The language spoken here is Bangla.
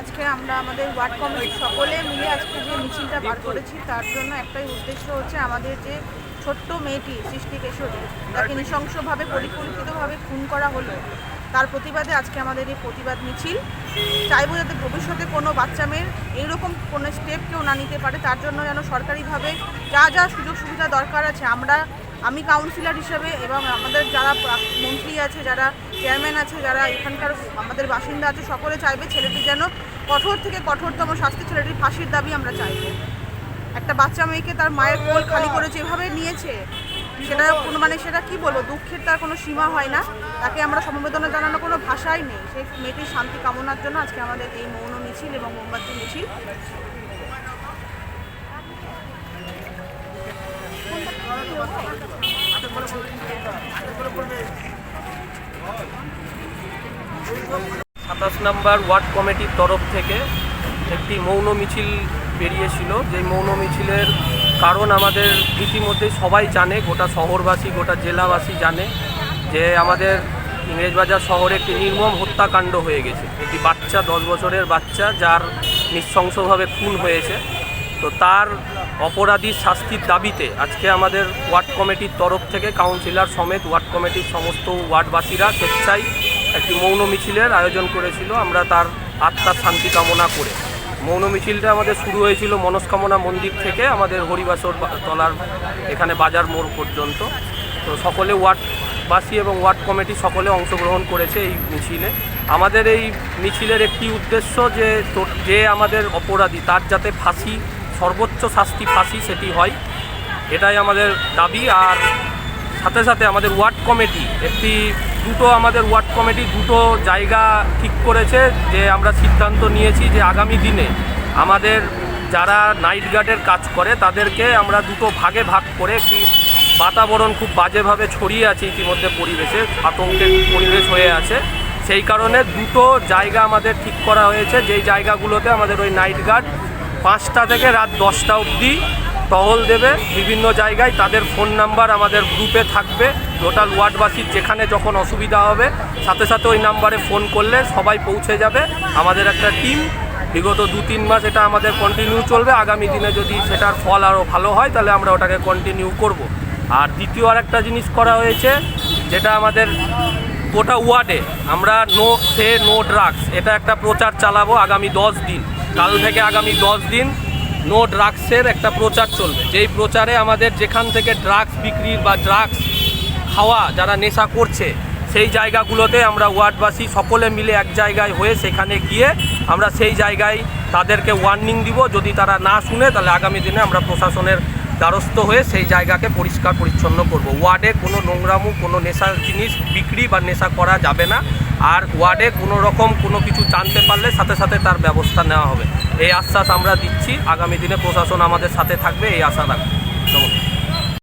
আজকে আমরা আমাদের ওয়ার্ড কমিটির সকলে মিলে আজকে যে মিছিলটা বার করেছি, তার জন্য একটাই উদ্দেশ্য হচ্ছে আমাদের যে ছোট্ট মেয়েটি সৃষ্টি কেশরী, তাকে নৃশংসভাবে, পরিকল্পিতভাবে খুন করা হলো। তার প্রতিবাদে আজকে আমাদের এই প্রতিবাদ মিছিল। চাইব যাতে ভবিষ্যতে কোনো বাচ্চা মেয়ের এইরকম কোনো স্টেপ কেউ না নিতে পারে, তার জন্য যেন সরকারিভাবে যা যা সুযোগ সুবিধা দরকার আছে, আমরা আমি কাউন্সিলর হিসেবে এবং আমাদের যারা মন্ত্রী আছে, যারা চেয়ারম্যান আছে, যারা এখানকার আমাদের বাসিন্দা আছে, সকলে চাইবে ছেলেটি যেন কঠোর থেকে কঠোরতম শাস্তি ছেলেটির ফাঁসির দাবি আমরা চাইব একটা বাচ্চা মেয়েকে তার মায়ের কোল খালি করে যেভাবে নিয়েছে, সেটা কোনো মানে সেটা কি বলব? দুঃখের তার কোনো সীমা হয় না। তাকে আমরা সমবেদনা জানানোর কোনো ভাষাই নেই। সেই মেয়েটির শান্তি কামনার জন্য আজকে আমাদের এই মৌন মিছিল এবং মোমবাতি মিছিল। সাতাশ নাম্বার ওয়ার্ড কমিটির তরফ থেকে একটি মৌন মিছিল বেরিয়েছিল। যে মৌন মিছিলের কারণ আমাদের ইতিমধ্যে সবাই জানে, গোটা শহরবাসী, গোটা জেলাবাসী জানে যে আমাদের ইংরেজবাজার শহরে একটি নির্মম হত্যাকাণ্ড হয়ে গেছে। একটি বাচ্চা, দশ বছরের বাচ্চা, যার নৃশংসভাবে খুন হয়েছে। তো তার অপরাধী শাস্তির দাবিতে আজকে আমাদের ওয়ার্ড কমিটির তরফ থেকে কাউন্সিলর সমেত ওয়ার্ড কমিটির সমস্ত ওয়ার্ডবাসীরা স্বেচ্ছায় একটি মৌন মিছিলের আয়োজন করেছিল। আমরা তার আত্মার শান্তি কামনা করে। মৌন মিছিলটা আমাদের শুরু হয়েছিল মনস্কামনা মন্দির থেকে আমাদের হরিবাসর তলার এখানে বাজার মোড় পর্যন্ত। তো সকলে ওয়ার্ডবাসী এবং ওয়ার্ড কমিটি সকলে অংশগ্রহণ করেছে এই মিছিলে। আমাদের এই মিছিলের একটি উদ্দেশ্য যে যে আমাদের অপরাধী, তার যাতে ফাঁসি সর্বোচ্চ শাস্তি ফাঁসি সেটি হয়। এটাই আমাদের দাবি আর সাথে সাথে আমাদের ওয়ার্ড কমিটি, একটি দুটো আমাদের ওয়ার্ড কমিটি দুটো জায়গা ঠিক করেছে যে আমরা সিদ্ধান্ত নিয়েছি যে আগামী দিনে আমাদের যারা নাইট গার্ডের কাজ করে তাদেরকে আমরা দুটো ভাগে ভাগ করে একটি বাতাবরণ খুব বাজেভাবে ছড়িয়ে আছে ইতিমধ্যে পরিবেশে, আতঙ্কের পরিবেশ হয়ে আছে। সেই কারণে দুটো জায়গা আমাদের ঠিক করা হয়েছে। যেই জায়গাগুলোতে আমাদের ওই নাইট গার্ড পাঁচটা থেকে রাত দশটা অবধি টহল দেবে। বিভিন্ন জায়গায় তাদের ফোন নাম্বার আমাদের গ্রুপে থাকবে। টোটাল ওয়ার্ডবাসীর যেখানে যখন অসুবিধা হবে, সাথে সাথে ওই নাম্বারে ফোন করলে সবাই পৌঁছে যাবে। আমাদের একটা টিম, বিগত দু তিন মাস এটা আমাদের কন্টিনিউ চলবে। আগামী দিনে যদি সেটার ফল আরও ভালো হয়, তাহলে আমরা ওটাকে কন্টিনিউ করব। আর দ্বিতীয় আর একটা জিনিস করা হয়েছে, যেটা আমাদের গোটা ওয়ার্ডে আমরা নো সে নো ড্রাগস এটা একটা প্রচার চালাবো আগামী দশ দিন। কাল থেকে আগামী দশ দিন নো ড্রাগসের একটা প্রচার চলবে। যেই প্রচারে আমাদের যেখান থেকে ড্রাগস বিক্রির বা ড্রাগস খাওয়া, যারা নেশা করছে, সেই জায়গাগুলোতে আমরা ওয়ার্ডবাসী সকলে মিলে এক জায়গায় হয়ে সেখানে গিয়ে আমরা সেই জায়গায় তাদেরকে ওয়ার্নিং দিব। যদি তারা না শুনে, তাহলে আগামী দিনে আমরা প্রশাসনের দ্বারস্থ হয়ে সেই জায়গাকে পরিষ্কার পরিচ্ছন্ন করব। ওয়ার্ডে কোনো নোংরামু, কোনো নেশার জিনিস বিক্রি বা নেশা করা যাবে না। আর ওয়ার্ডে কোনো রকম কোনো কিছু জানতে পারলে সাথে সাথে তার ব্যবস্থা নেওয়া হবে। এই আশ্বাস আমরা দিচ্ছি। আগামী দিনে প্রশাসন আমাদের সাথে থাকবে, এই আশা রাখব